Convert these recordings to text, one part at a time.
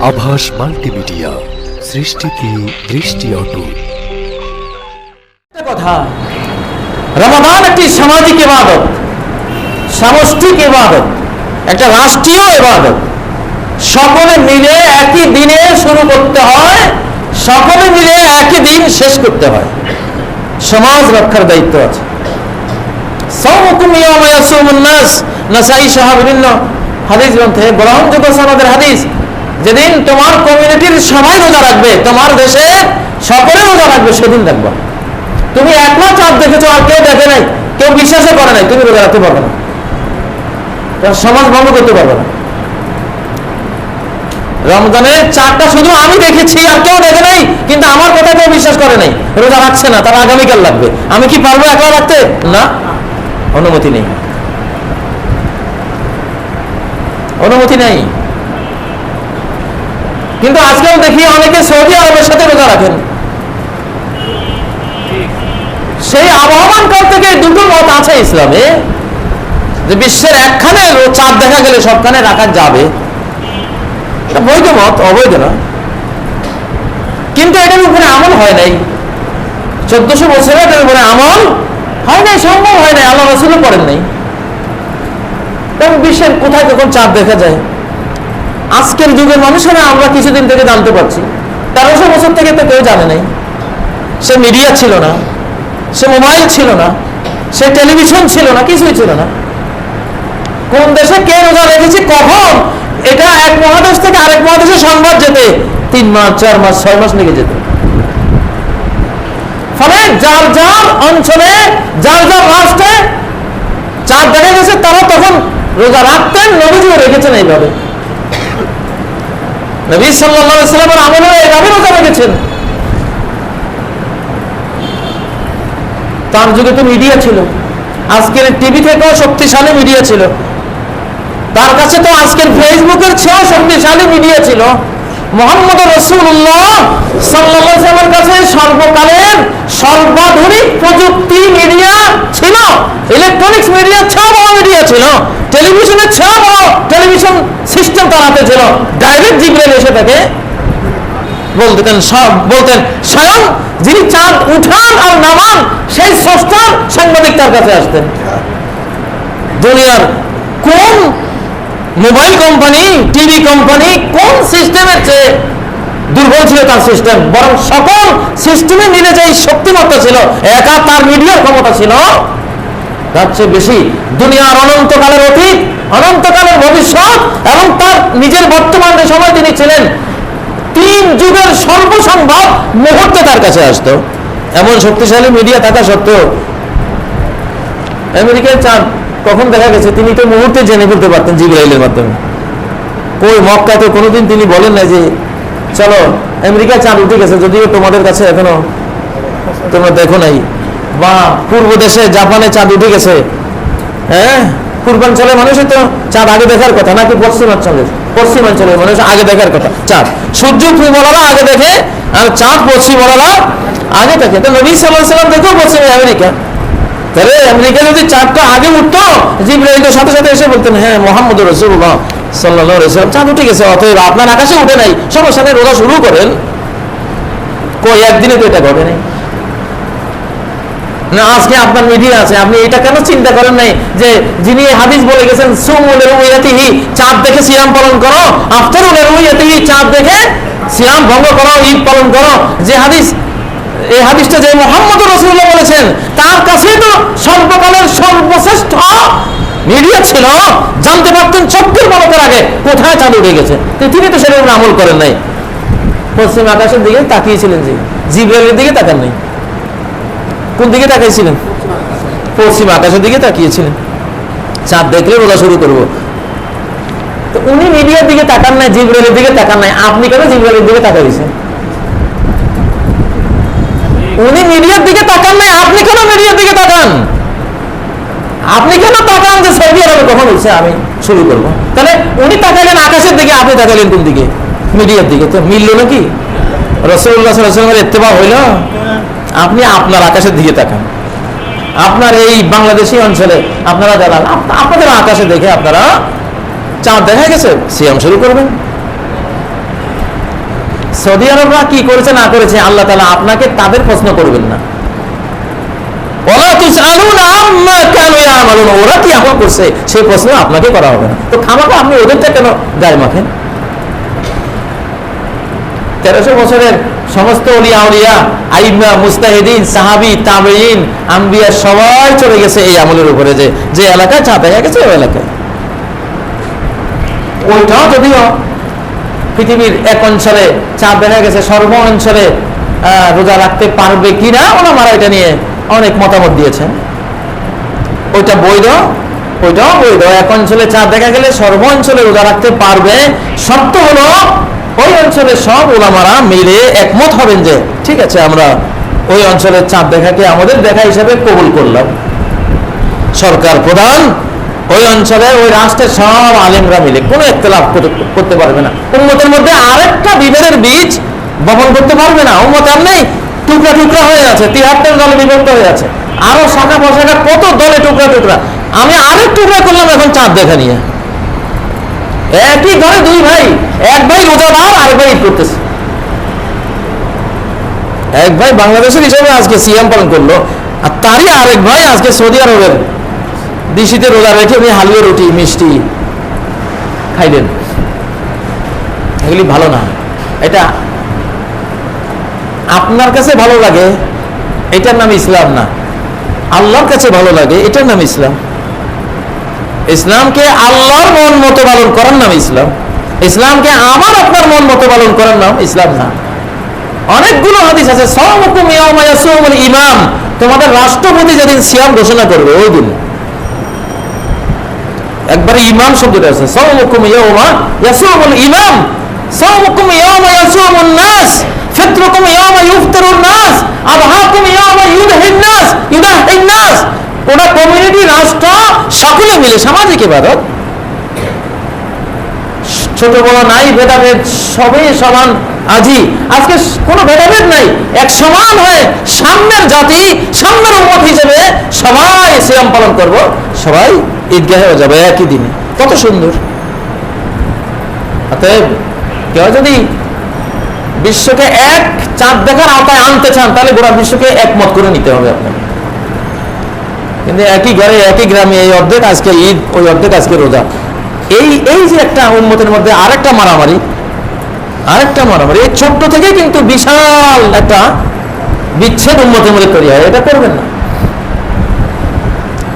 আভাস মাল্টিমিডিয়া, সৃষ্টিতে দৃষ্টি অটুট। কথা। রমাদান একটি সামাজিক ইবাদত, সামষ্টিক ইবাদত, একটা রাষ্ট্রীয় ইবাদত। সকলে মিলে একই দিনে শুরু করতে হয়, সকলে মিলে একই দিন শেষ করতে হয়। সমাজ রক্ষার দায়িত্ব আছে। নাসাই সহ বিভিন্ন হাদিস গ্রন্থে গ্রহণযোগ্য সনদের হাদিস। যেদিন তোমার কমিউনিটির সবাই রোজা রাখবে, তোমার দেশে সকলে রোজা রাখবে, সেদিন রাখবা তুমি একলা চাঁদ দেখেছ আর কেউ দেখে নাই, কেউ বিশ্বাসও করে নাই, তুমি রোজা রাখতে পারবে না। সমাজ ভঙ্গ করতে পারবে না। রমজানের চাঁদটা শুধু আমি দেখেছি আর কেউ দেখে নাই, কিন্তু আমার কথা কেউ বিশ্বাস করে নাই। রোজা রাখছে না, তারা আগামীকাল লাগবে। আমি কি পারব একলা রাখতে? না। অনুমতি নেই। অনুমতি নেই। কিন্তু আজকাল দেখি অনেকে সৌদি আরবের সাথে রোজা রাখেন। সেই আবহমান কাল থেকে দুটো মত আছে ইসলামে, যে বিশ্বের একখানে চাঁদ দেখা গেলে সবখানে রাখা যাবে। বৈধ মত, অবৈধ না। কিন্তু এটার উপরে আমল হয় নাই। চোদ্দশো বছরে এটার উপরে আমল হয় নাই, সম্ভব হয় নাই। আল্লাহ রসুলও করেন নাই। বিশ্বের কোথায় কখন চাঁদ দেখা যায়? আজকের যুগের মানুষেরা আমরা কিছুদিন থেকে জানতে পারছি। তেরোশো বছর থেকে তো কেউ জানে নাই। সে মিডিয়া ছিল না, সে মোবাইল ছিল না, সে টেলিভিশন ছিল না, কিছুই ছিল না। কোন দেশে কে রোজা রেখেছে, কখন? এটা এক মহাদেশ থেকে আরেক মহাদেশে সংবাদ যেতে, তিন মাস, চার মাস, ছয় মাস লেগে যেত। ফলে যার যার অঞ্চলে, যার যার রাষ্ট্রে চাঁদ দেখা গেছে, তারা তখন রোজা রাখতেন, নবীজিও রেখেছেন এইভাবে। নবী সাল্লাহ সাল্লামের আমলেও এইভাবে রোজা রেখেছেন। তার যুগে তো মিডিয়া ছিল। আজকের টিভি থেকেও শক্তিশালী মিডিয়া ছিল। তার কাছে তো আজকের ফেসবুকের চেয়েও শক্তিশালী মিডিয়া ছিল। মোহাম্মদ রসুল্লাহ সাল্লামের কাছে সর্বকালের সর্বাধুনিক প্রযুক্তি মিডিয়া ছিল। ইলেকট্রনিক্স মিডিয়া চেয়েও বড় মিডিয়া ছিল। টেলিভিশনের চেয়েও বড় টেলিভিশন সিস্টেম তার হাতে ছিল। ডাইরেক্ট জিবরেল এসে থাকে বলতেন, সব বলতেন, স্বয়ং যিনি চাঁদ উঠান আর নামান, সেই স্রষ্টার সাংবাদিক তার কাছে আসতেন। দুনিয়ার কোন মোবাইল কোম্পানি, টিভি কোম্পানি, কোন সিস্টেমের চেয়ে দুর্বল ছিল তার সিস্টেম বরং সকল সিস্টেমে মিলে যে শক্তিমত্তা ছিল, একা তার মিডিয়ার ক্ষমতা ছিল, তার চেয়ে বেশি দুনিয়ার অনন্তকালের অতীত, অনন্তকালের ভবিষ্যৎ, এবং তার নিজের বর্তমান সময় তিনি ছিলেন, তিন যুগের সর্বসম্ভব মুহূর্তে তার কাছে আসতো। এমন শক্তিশালী মিডিয়া থাকা সত্ত্বেও, আমেরিকায় চাঁদ কখন দেখা গেছে, তিনি তো মুহূর্তে জেনে ফেলতে পারতেন জিব্রাইলের মাধ্যমে। কই, মক্কা তো কোনোদিন তিনি বলেন না যে, চলো, আমেরিকা চাঁদ উঠে গেছে, যদিও তোমাদের কাছে এখনও তোমরা দেখো নাই। বা, পূর্ব দেশে জাপানে চাঁদ উঠে গেছে। হ্যাঁ? পূর্বাঞ্চলের মানুষের তো চাঁদ আগে দেখার কথা, নাকি পশ্চিমাঞ্চলের? পশ্চিমাঞ্চলের মানুষ আগে দেখার কথা, চাঁদ। সূর্য পূর্বলারা আগে দেখে, আর চাঁদ পশ্চিমলারা আগে দেখে। তো নবী সাল্লাহ সাল্লাম দেখেও পশ্চিম আমেরিকা। তাহলে আমেরিকা যদি চাঁদটা আগে উঠতো সাথে সাথে এসে বলতেন হ্যাঁ মোহাম্মদ রসুল্লাহ সাল্লাহ চাঁদ উঠে গেছে আপনার আকাশে উঠে নাই। সমস্যা নেই রোজা শুরু করেন। একদিনে তো এটা ঘটে নাই। না, আজকে আপনার মিডিয়া আছে, আপনি এটা কেন চিন্তা করেন নাই যে যিনি হাদিস বলে গেছেন সুমুলের উইয়াতিহি চাঁদ দেখে সিয়াম পালন করো। আফতারুলের উইয়াতিহি চাঁদ দেখে সিয়াম ভঙ্গ করো, ঈদ পালন করো। যে হাদিস এই হাদিসটা যে মোহাম্মদ রসুল্লাহ বলেছেন, তার কাছে তো সর্বকালের সর্বশ্রেষ্ঠ মিডিয়া ছিল। জানতে পারতেন চব্বিশ বালকের আগে কোথায় চাঁদ উঠে গেছে। তিনি তো সেরকম আমল করেন নাই। পশ্চিম আকাশের দিকে তাকিয়েছিলেন যে, জিব্রাইলের দিকে তাকান নাই। কোন দিকে তাকাইছিলেন? পশ্চিম আকাশের দিকে তাকিয়েছিলেন। চাঁদ দেখলে রোজা শুরু করব। তো উনি মিডিয়ার দিকে তাকান নাই, জিব্রাইলের দিকে তাকান নাই। আপনি কেন জিব্রাইলের দিকে তাকাইছেন? উনি মিডিয়ার দিকে তাকান নাই, আপনি কেন মিডিয়ার দিকে তাকান? আপনি কেন তাকান যে সৌদি আরবে কখন হচ্ছে আমি শুরু করব। তাহলে উনি তাকালেন আকাশের দিকে, আপনি তাকালেন কোন দিকে? মিডিয়ার দিকে। তো মিললো নাকি? রসুল্লাহ সাল্লামের ইত্তেবা হইল। আপনি আপনার আকাশের দিকে তাকান। আপনার এই বাংলাদেশি অঞ্চলে আপনারা আপ- আপনাদের আকাশে দেখে আপনারা চাঁদ দেখা গেছে, সিয়াম শুরু করবেন। সৌদি আরবরা কি করেছে, না করেছে, আল্লাহ তালা আপনাকে তাদের প্রশ্ন করবেন না। আপনাকে করা হবে না। তো খামাকা আপনি ওদেরটা কেন মাখেন? তেরোশো বছরের সমস্ত মুস্তাহিদিন, সাহাবি তাবেইন আম্বিয়া, সবাই চলে গেছে এই আমলের উপরে যে যে এলাকায় চা দেখা গেছে, ওই এলাকায়। ওইটাও যদিও পৃথিবীর এক অঞ্চলে চাপ দেখা গেছে, সর্ব অঞ্চলে রোজা রাখতে পারবে কিনা ওনারা এটা নিয়ে অনেক মতামত দিয়েছেন। ওইটা বৈধ ওইটাও বৈধ এক অঞ্চলে চাপ দেখা গেলে সর্ব অঞ্চলে রোজা রাখতে পারবে। শর্ত হলো, ওই অঞ্চলে সব ওলামারা মিলে একমত হবেন যে, ঠিক আছে, আমরা ওই অঞ্চলের চাঁদ দেখাকে আমাদের দেখা হিসাবে কবুল করলাম। সরকার প্রধান ওই অঞ্চলে ওই রাষ্ট্রের সব আলেমরা মিলে কোনো একতলাপ করতে- পারবে না। উন্মতের মধ্যে আরেকটা বিভেদের বীজ বপন করতে পারবে না। উন্মত এমনি টুকরা টুকরা হয়ে আছে। তিহাত্তর দলে বিভক্ত হয়ে আছে। আরও শাখা প্রশাখা কত দলে টুকরা টুকরা? আমি আরেক টুকরা করলাম এখন চাঁদ দেখা নিয়ে। একই ঘরে দুই ভাই। এক ভাই রোজাদার আর ভাই ঈদ করতেছে। এক ভাই বাংলাদেশের হিসাবে আজকে সিএম পালন করল। আর তারই আরেক ভাই আজকে সৌদি আরবের দিশিতে রোজা রেখে উনি হালুয়া রুটি, মিষ্টি খাইলেন এগুলি ভালো না। এটা আপনার কাছে ভালো লাগে, এটার নাম ইসলাম না। আল্লাহর কাছে ভালো লাগে, এটার নাম ইসলাম। ইসলামকে আল্লাহর মন মতো পালন করার নাম ইসলাম। ইসলামকে আমার আপনার মন মতো পালন করার নাম ইসলাম না। অনেকগুলো হাদিস আছে ইয়াউমা ইমাম। তোমাদের রাষ্ট্রপতি যেদিন সিয়াম ঘোষণা করবে, ওই দিন। একবারে ইমাম শব্দটা আছে। সৌমকুম ইয়াউমা ইয়াসুমুল ইমাম সৌমকুম ইয়াউমা ইয়াসুমুন নাস। ফিতরুকুম ইয়াউমা ইফতারুন নাস। আবহাকুম ইয়াউমা ইউদহিন নাস। ইউদাহিন নাস। ওটা কমিউনিটি রাষ্ট্র, সকলে মিলে সামাজিক ইবাদত। ছোট বড় নাই, ভেদাভেদ সবই সমান আজি। আজকে কোনো ভেদাভেদ নাই। এক সমান হয়ে সামনের জাতি, সামনের উন্মত হিসেবে সবাই সিয়াম পালন করব। সবাই ঈদগাহে যাবে, একই দিনে। কত সুন্দর। অতএব কেউ যদি বিশ্বকে এক চাঁদ দেখার আওতায় আনতে চান, তাহলে গোড়া বিশ্বকে একমত করে নিতে হবে আপনাকে। কিন্তু একই ঘরে, একই গ্রামে এই অর্ধেক আজকে ঈদ, ওই অর্ধেক আজকে রোজা। এই এই যে একটা উন্মতের মধ্যে আরেকটা মারামারি আরেকটা মারামারি, এই ছোট্ট থেকে কিন্তু বিশাল একটা বিচ্ছেদ উন্মতের মধ্যে তৈরি হয়। এটা করবেন না।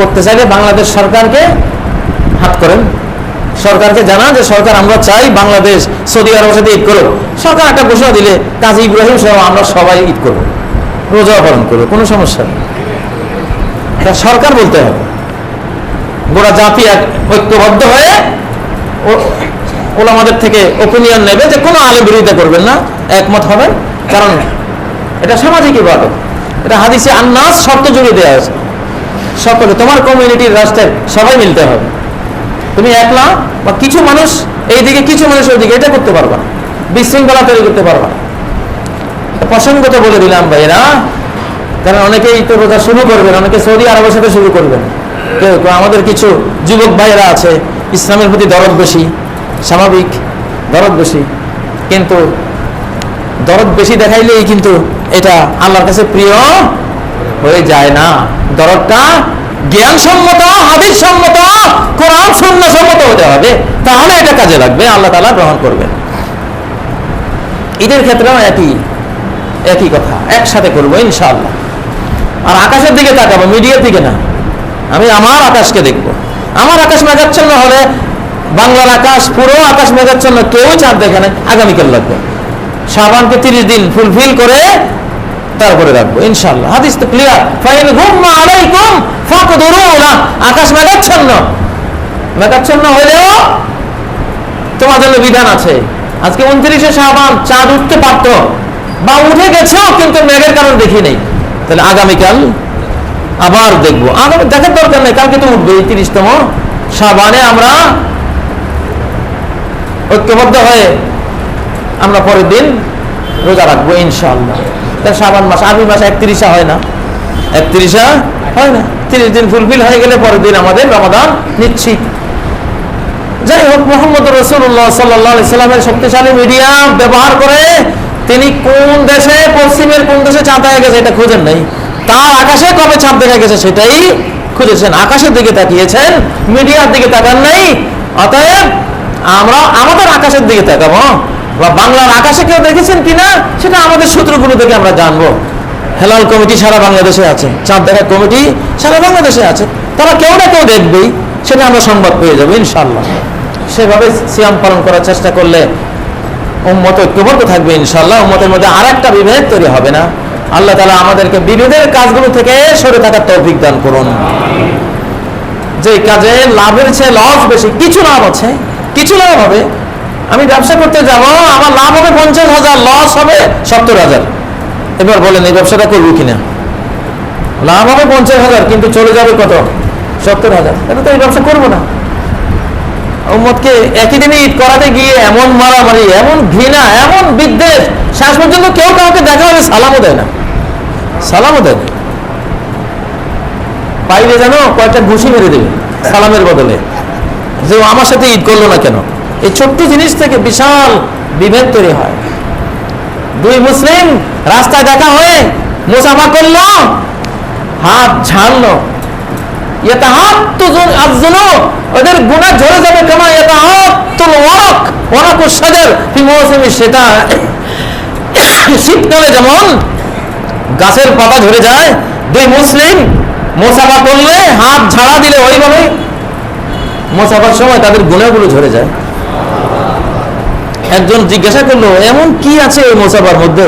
করতে চাইলে বাংলাদেশ সরকারকে হাত করেন। সরকারকে জানা যে, সরকার, আমরা চাই বাংলাদেশ সৌদি আরবের সাথে ঈদ করো সরকার একটা ঘোষণা দিলে কাজী ইব্রাহিম সহ আমরা সবাই ঈদ করব রোজা পালন করব কোনো সমস্যা নেই। সরকার বলতে হবে। গোড়া জাতি এক ঐক্যবদ্ধ হয়ে ওলামাদের থেকে ওপিনিয়ন নেবে যে, কোনো আলে বিরোধিতা করবেন না, একমত হবে কারণ এটা সামাজিক ইবাদত। এটা হাদিসে আন্নাস শর্ত জুড়ে দেওয়া আছে। সকলে, তোমার কমিউনিটির রাষ্ট্রের সবাই মিলতে হবে। তুমি একলা বা কিছু মানুষ এইদিকে, কিছু মানুষ ওইদিকে, এটা করতে পারবা বিশৃঙ্খলা তৈরি করতে পারবা। প্রসঙ্গত বলে দিলাম ভাইরা কারণ অনেকেই তো রোজা শুরু করবেন, অনেকে সৌদি আরবের সাথে শুরু করবেন। কেউ কেউ, আমাদের কিছু যুবক ভাইয়েরা আছে, ইসলামের প্রতি দরদ বেশি, স্বাভাবিক দরদ বেশি। কিন্তু দরদ বেশি দেখাইলেই কিন্তু এটা আল্লাহর কাছে প্রিয় হয়ে যায় না। দরদটা জ্ঞান সম্মত হাদিস সম্মত কোরআন শূন্য সম্মত হতে হবে। তাহলে এটা কাজে লাগবে, আল্লাহ তালা গ্রহণ করবে। ঈদের ক্ষেত্রেও একই একই কথা, একসাথে করব ইনশাআল্লাহ। আর আকাশের দিকে তাকাবো, মিডিয়ার দিকে না। আমি আমার আকাশকে দেখব। আমার আকাশ মেঘাচ্ছন্ন হলে বাংলার আকাশ, পুরো আকাশ মেঘাচ্ছন্ন কেউ চাঁদ দেখে না। আগামীকাল লাগবে। সাবানকে তিরিশ দিন ফুলফিল করে তারপরে রাখব ইনশাল্লাহ হাদিস তো ক্লিয়ার ফাইন গুম্মা আলাইকুম ফাকদুরুনা। আকাশ মেঘাচ্ছন্ন। মেঘাচ্ছন্ন হলেও জন্য বিধান আছে। আজকে উনত্রিশে সাবান চাঁদ উঠতে পারত। বা উঠে গেছেও কিন্তু মেঘের কারণ দেখি নেই। তাহলে আগামীকাল আবার দেখব। আগামী দেখার দরকার নেই, কালকে তো উঠবে এই তিরিশতম সাবানে আমরা ঐক্যবদ্ধ হয়ে আমরা পরের দিন রোজা রাখব, ইনশাআল্লাহ। তা সাবান মাস আরবি মাস একত্রিশা হয় না। একত্রিশা হয় না। তিরিশ দিন ফুলফিল হয়ে গেলে পরের দিন আমাদের রমাদান নিশ্চিত। যাই হোক, মোহাম্মদ রসুল্লাহ সাল্লাহ সাল্লামের শক্তিশালী মিডিয়া ব্যবহার করে তিনি কোন দেশে, পশ্চিমের কোন দেশে চাঁদ দেখা গেছে এটা খুঁজেন নাই। তার আকাশে কবে চাঁদ দেখা গেছে সেটাই খুঁজেছেন। আকাশের দিকে তাকিয়েছেন, মিডিয়ার দিকে তাকান নাই। অতএব আমরা আমাদের আকাশের দিকে তাকাবো। বা বাংলার আকাশে কেউ দেখেছেন কিনা, সেটা আমাদের সূত্রগুলো থেকে আমরা জানব। হেলাল কমিটি সারা বাংলাদেশে আছে, চাঁদ দেখা কমিটি সারা বাংলাদেশে আছে। তারা কেউ না কেউ দেখবেই, সেটা আমরা সংবাদ পেয়ে যাব ইনশাল্লাহ সেভাবে সিয়াম পালন করার চেষ্টা করলে উম্মত ঐক্যবদ্ধ থাকবে ইনশাল্লাহ উম্মতের মধ্যে আর একটা বিভেদ তৈরি হবে না। আল্লাহ তালা আমাদেরকে বিভেদের কাজগুলো থেকে সরে থাকার তৌফিক দান করুন। যে কাজে লাভের চেয়ে লস বেশি, কিছু লাভ আছে, কিছু লাভ হবে আমি ব্যবসা করতে যাব, আমার লাভ হবে পঞ্চাশ হাজার লস হবে সত্তর হাজার। এবার বলেন, এই ব্যবসাটা করব কিনা? লাভ হবে পঞ্চাশ হাজার, কিন্তু চলে যাবে কত? সত্তর হাজার। এটা তো এই ব্যবসা করব না। উম্মতকে একই দিনে ঈদ করাতে গিয়ে এমন মারামারি, এমন ঘৃণা, এমন বিদ্বেষ, শেষ পর্যন্ত কেউ কাউকে দেখা হলে সালামও দেয় না। সালামও দেয় না। পাইলে যেন কয়েকটা ঘুষি মেরে দেবে, সালামের বদলে। যে আমার সাথে ঈদ করল না কেন? এই ছোট্ট জিনিস থেকে বিশাল বিভেদ তৈরি হয়। দুই মুসলিম রাস্তায় দেখা হয়ে মুসাফা করল, হাত ঝাড়লো। ওদের গুনাহ ঝরে যাবে কামা ইয়াতাহাত্তুল ওয়ারাক, ওয়ারাকু শাজার ফি মৌসুমি শীতা। শীতকালে যেমন গাছের পাতা ঝরে যায়, দুই মুসলিম মোসাফা করলে হাত ঝাড়া দিলে ওইভাবে মোসাফার সময় তাদের গুণাগুলো ঝরে যায়। একজন জিজ্ঞাসা করল, এমন কি আছে ওই মোসাফার মধ্যে?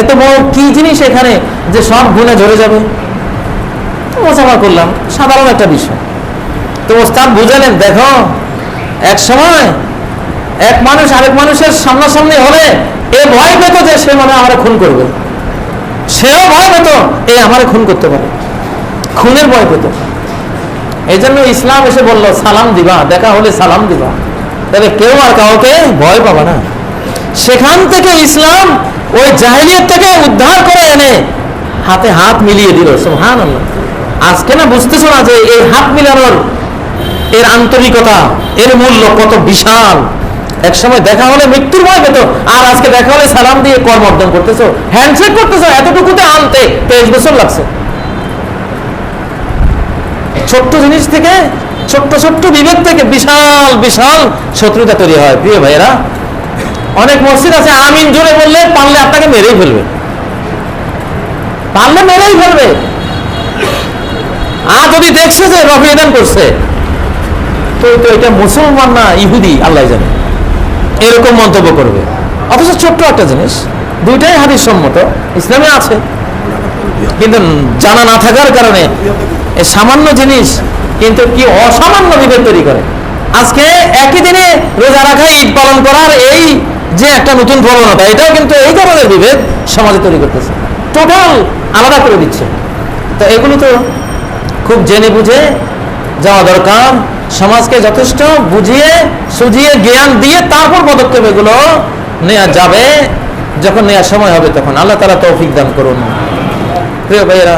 এত বড় কি জিনিস এখানে যে সব গুণে ঝরে যাবে? মোসাফা করলাম, সাধারণ একটা বিষয়। তো ওস্তাদ বুঝালেন, দেখো, এক সময় এক মানুষ আরেক মানুষের সামনাসামনি হলে এ ভয় পেত যে সে মানে আমার খুন করবে। সেও ভয় পেত এ আমার খুন করতে পারে। খুনের ভয় পেত। এই জন্য ইসলাম এসে বলল, সালাম দিবা, দেখা হলে সালাম দিবা। তবে কেউ আর কাউকে ভয় পাবা না। সেখান থেকে ইসলাম ওই জাহিলিয়ত থেকে উদ্ধার করে এনে হাতে হাত মিলিয়ে দিল সুহান আজকে না বুঝতেছো না যে এই হাত মিলানোর এর আন্তরিকতা, এর মূল্য কত বিশাল। এক সময় দেখা হলে মৃত্যুর ভয় পেত, আর আজকে দেখা হলে সালাম দিয়ে কর্ম অর্জন করতেছো হ্যান্ডশেক করতেছো, এতটুকুতে আনতে তেইশ বছর লাগছে। ছোট্ট জিনিস থেকে ছোট্ট ছোট্ট বিভেদ থেকে বিশাল বিশাল শত্রুতা তৈরি হয়। প্রিয় ভাইয়েরা, অনেক মসজিদ আছে, আমিন জোরে বললে পারলে আপনাকে মেরেই ফেলবে। পারলে মেরেই ফেলবে। আর যদি দেখছে যে রফিদান করছে, তো তো এটা মুসলমান না, ইহুদি, আল্লাহ জানে। এরকম মন্তব্য করবে। অথচ ছোট্ট একটা জিনিস, দুইটাই হাদিস সম্মত, ইসলামে আছে। কিন্তু জানা না থাকার কারণে এই সামান্য জিনিস কিন্তু কি অসামান্য বিভেদ তৈরি করে? আজকে একই দিনে রোজা রাখা, ঈদ পালন করার এই যে একটা নতুন প্রবণতা, এটাও কিন্তু এই ধরনের বিভেদ সমাজে তৈরি করতেছে। টোটাল আলাদা করে দিচ্ছে। তো এগুলো তো খুব জেনে বুঝে যাওয়া দরকার। সমাজকে যথেষ্ট বুঝিয়ে, সুঝিয়ে, জ্ঞান দিয়ে তারপর পদক্ষেপ এগুলো নেওয়া যাবে। যখন নেওয়ার সময় হবে তখন। আল্লাহ তারা তৌফিক দান করুন। প্রিয় ভাইয়েরা